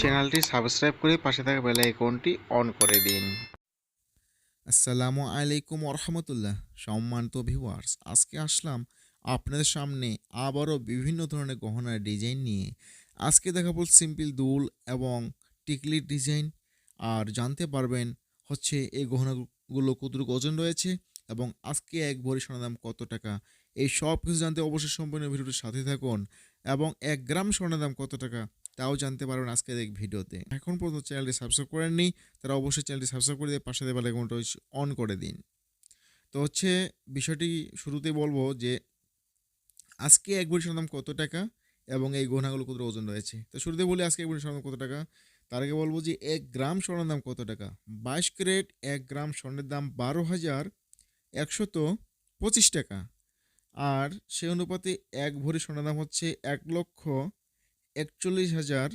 চ্যানেলটি সাবস্ক্রাইব করে পাশে থাকা বেল আইকনটি অন করে দিন। আসসালামু আলাইকুম রহমতুল্লাহ সম্মানিত ভিউয়ার্স আজকে আসলাম আপনাদের সামনে আবারও বিভিন্ন ধরনের গহনার ডিজাইন নিয়ে। আজকে দেখাবো সিম্পল দুল এবং টিকলির ডিজাইন। আর জানতে পারবেন হচ্ছে এই গহনাগুলো কতটুকু ওজন রয়েছে এবং আজকে এক ভরি সোনার দাম কত টাকা। এই সব কিছু জানতে অবশ্যই সম্পূর্ণ ভিডিওটির সাথে থাকুন এবং এক গ্রাম সোনার দাম কত টাকা তাও জানতে পারবেন আজকের এই ভিডিওতে। এখন পর্যন্ত চ্যানেলটি সাবস্ক্রাইব করেননি, তারা অবশ্যই চ্যানেলটি সাবস্ক্রাইব করে দিয়ে পাশে দেওয়া বেলাইকনটা অন করে দিন। তো হচ্ছে বিষয়টি শুরুতেই বলব যে, আজকে এক ভরি সোনার কত টাকা এবং এই গহনাগুলো কত ওজন রয়েছে? তো শুরুতে বলি আজকে এক ভরি সোনার কত টাকা। তার আগে বলব যে, এক গ্রাম স্বর্ণের দাম কত টাকা? বাইশ ক্যারেট এক গ্রাম স্বর্ণের দাম বারো হাজার একশত পঁচিশ টাকা। আর সে অনুপাতে এক ভরি সোনার দাম হচ্ছে এক লক্ষ একচল্লিশ হাজার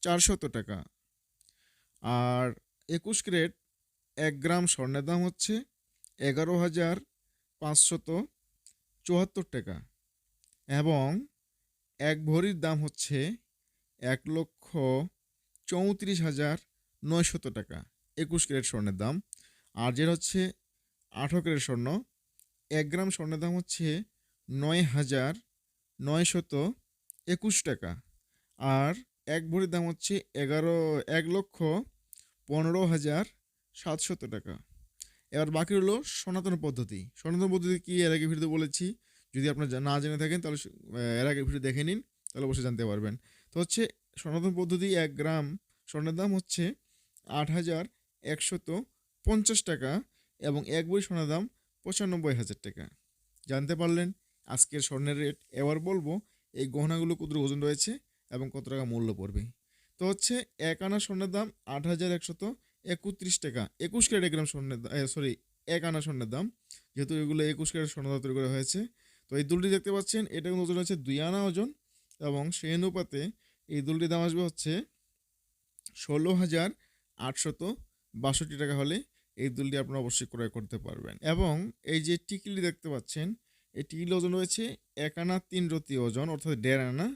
চারশত টাকা। আর একুশ ক্যারেট এক গ্রাম স্বর্ণের দাম হচ্ছে এগারো হাজার পাঁচশত চুয়াত্তর টাকা এবং এক ভরির দাম হচ্ছে এক লক্ষ চৌত্রিশ হাজার নয়শত টাকা একুশ ক্যারেট স্বর্ণের দাম। আর যেটা হচ্ছে আঠেরো ক্যারেট স্বর্ণ, এক গ্রাম স্বর্ণের দাম হচ্ছে নয় হাজার নয়শত একুশ টাকা। আর এক ভরির দাম হচ্ছে এগারো, এক লক্ষ পনেরো হাজার সাতশত টাকা। এবার বাকি হলো সনাতন পদ্ধতি। সনাতন পদ্ধতি কি? এর আগে ভিডিওতে বলেছি। যদি আপনার না জেনে থাকেন, তাহলে এর আগে ভিডিও দেখে নিন, তাহলে অবশ্যই জানতে পারবেন। তো হচ্ছে সনাতন পদ্ধতি এক গ্রাম, স্বর্ণের দাম হচ্ছে আট হাজার একশত পঞ্চাশ টাকা এবং এক বই সোনার দাম পঁচানব্বই হাজার টাকা। জানতে পারলেন আজকের স্বর্ণের রেট। এবার বলব, এই গহনাগুলো কত ওজন রয়েছে? এবং কত টাকা মূল্য পড়বে? তো হচ্ছে এক আনা স্বর্ণের দাম আট হাজার একশত একত্রিশ টাকা। একুশ ক্যারেট গ্রাম স্বর্ণের সরি এক আনা স্বর্ণের দাম। যেহেতু এগুলো একুশ ক্যারেট স্বর্ণ তৈরি করা হয়েছে। তো এই দুলটি দেখতে পাচ্ছেন এটা কিন্তু ওজন হচ্ছে দুই আনা ওজন এবং সেই অনুপাতে এই দুলটির দাম আসবে হচ্ছে ষোলো হাজার আটশত বাষট্টি টাকা হলে এই দুলটি আপনারা অবশ্যই ক্রয় করতে পারবেন। এবং এই যে টিকলি দেখতে পাচ্ছেন, এই টিকলি ওজন রয়েছে এক আনা তিন রতি ওজন, অর্থাৎ দেড় আনা।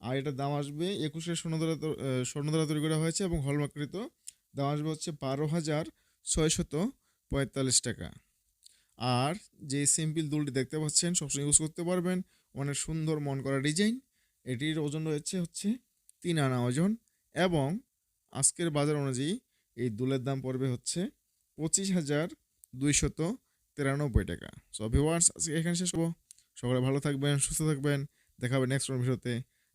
আর এটার দাম আসবে একুশের স্বর্ণ দ্বারা তো- স্বর্ণ দ্বারা তৈরি করা হয়েছে এবং হলমার্কৃত দাম আসবে হচ্ছে বারো হাজার ছয়শত পঁয়তাল্লিশ টাকা। আর যে সিম্পল দুলটি দেখতে পাচ্ছেন, সবসময় ইউজ করতে পারবেন। অনেক সুন্দর মন করা ডিজাইন। এটির ওজন রয়েছে হচ্ছে তিন আনা ওজন এবং আজকের বাজার অনুযায়ী এই দুলের দাম পড়বে হচ্ছে পঁচিশ হাজার দুইশত তিরানব্বই টাকা। সো ভিওয়ার্স আজকে এখানে শেষ হব সকলে ভালো থাকবেন, সুস্থ থাকবেন। দেখাবে নেক্সট ভিডিওতে।